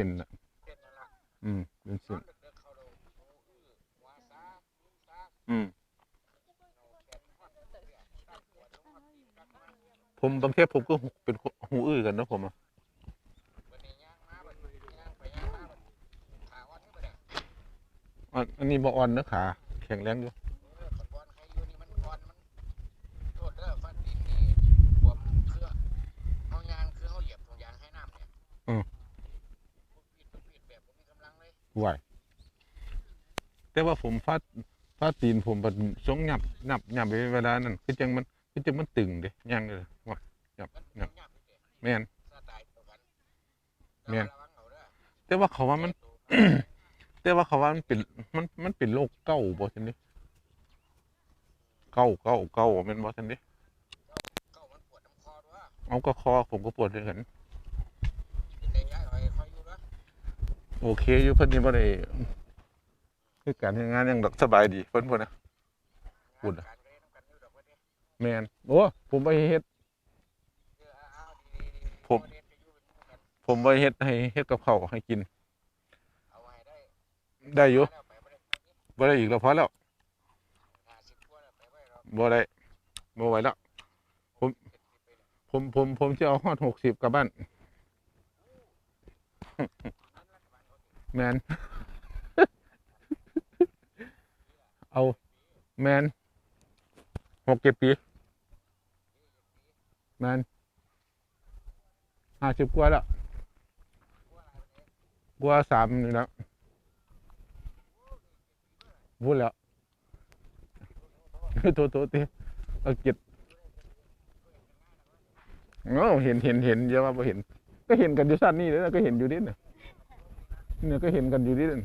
เป็นน่ะอืมเป็นเส้อนอืมเอาแขนฮอดเรียกตัดหัวลงฮอดตีนผมบางทีผมก็เป็นหูอื้อกันนะผมอะวันนี้ย่างมาบัดนี้ย่างไปย่างมาบัดขาอ่อนนี่บ่ได้อันอันนี้บ่อ่อนนะขาแข็งแรงอยู่ เออคนบอลใครอยู่นี่มันอ่อนมันโทษเด้อฟันดินนี่บวมเครือเฮายางคือเฮาเหยียบถุงยางให้น้ำเนี่ยปุ๊บปิดปุ๊บปิดแบบบ่มีกำลังเลย ไหวแต่ว่าผมฟาดฟาดตีนผมแบบสงหยับหยับหยับไปเวลานั้นคือจังมันคือจังมันตึงเด้ย่างเลยว่าหยับมันหยับแม่นสไตล์เดียวกันแม่นแต่ว่าเขาว่ามัน แต่ว่าเขาว่ามันเป็นมันมันเป็นโรคเก้าบ่ทันนี้เก้าเก้าเก้าแม่นบ่ทันนี้เก้ามันปวดน้ำคอด้วยเอาก็คอผมก็ปวดด้วยกันเป็นได้ย้ายเอาไว้ค่อยอยู่เด้อ โอเคอยู่เพิ่นนี่บ่ได้คือการเฮ็ดงานยังดอกสบายดีเพิ่นพุ่นนะพูดอะการเรียนนำกันอยู่ดอกว่าเด้แม่นโอ้ผมไปเฮ็ดผมผมไปเฮ็ดให้เฮ็ดกับข้าวให้กิน ได้อยู่บ่ได้อีกแล้วพอแล้วบ่ได้บ่ไหวแล้วผม ผมผมผมจะเอาฮอด60กลับบ้านนั้นรัฐบาลเขาสิ แมนเอาแมนหกเจ็ดปีแมนห้าสิบกว่าแล้วกลัวอะไรวะเนี่ยกว่าสามนี่แล้วพูดแล้วโทษโทษทีเอาเก็บเอ้าเห็นเห็นเห็นเยอะว่าบ่เห็น ก็เห็นกันอยู่สั้นนี่เลยนะก็เห็นอยู่ดิเนี่ย เนี่ยก็เห็นกันอยู่ดิเนี่ย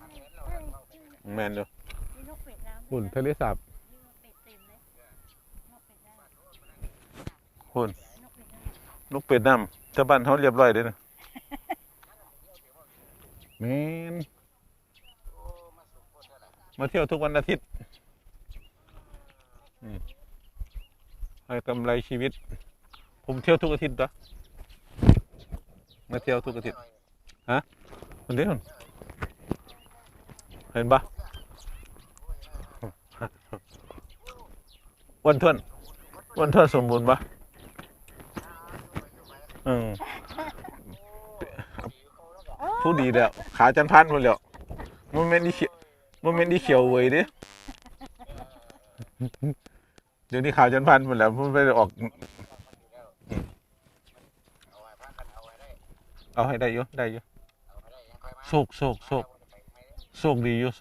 มันเห็นเราแล้วเราไปเนี่ยแมนอยู่มีนกเป็ดน้ำหุ่นทะเลสาบมีนกเป็ดเต็มเลยนกเป็ดได้หุ่นนกเป็ดได้ลูกเป็ดน้ำชาวบ้านเขาเรียบร้อยเลยนะแมนโอ้มาสุโขทัยล่ะมาเที่ยวทุกวันอาทิตย์อืมให้กำไรชีวิต ผมเที่ยวทุกอาทิตย์นะ มาเที่ยวทุกอาทิตย์คนเดียวเห็นปะวันทวนวันทวนสมบูรณ์ปะอืมผู้ดีแล้ว ขาจันพันหมดแล้วมันเมนที่เขียวมันเมนที่เขียวเว้ยดิเดี๋ยวนี้ขาจันพันหมดแล้วมันไปออก เอาไว้พักกันเอาไว้ได้ เอาให้ได้อยู่ได้อยู่เอาไว้ได้ยังค่อยมาโชคโชคโชคเอาไว้ไปไม่ได้โชคดีอยู่โช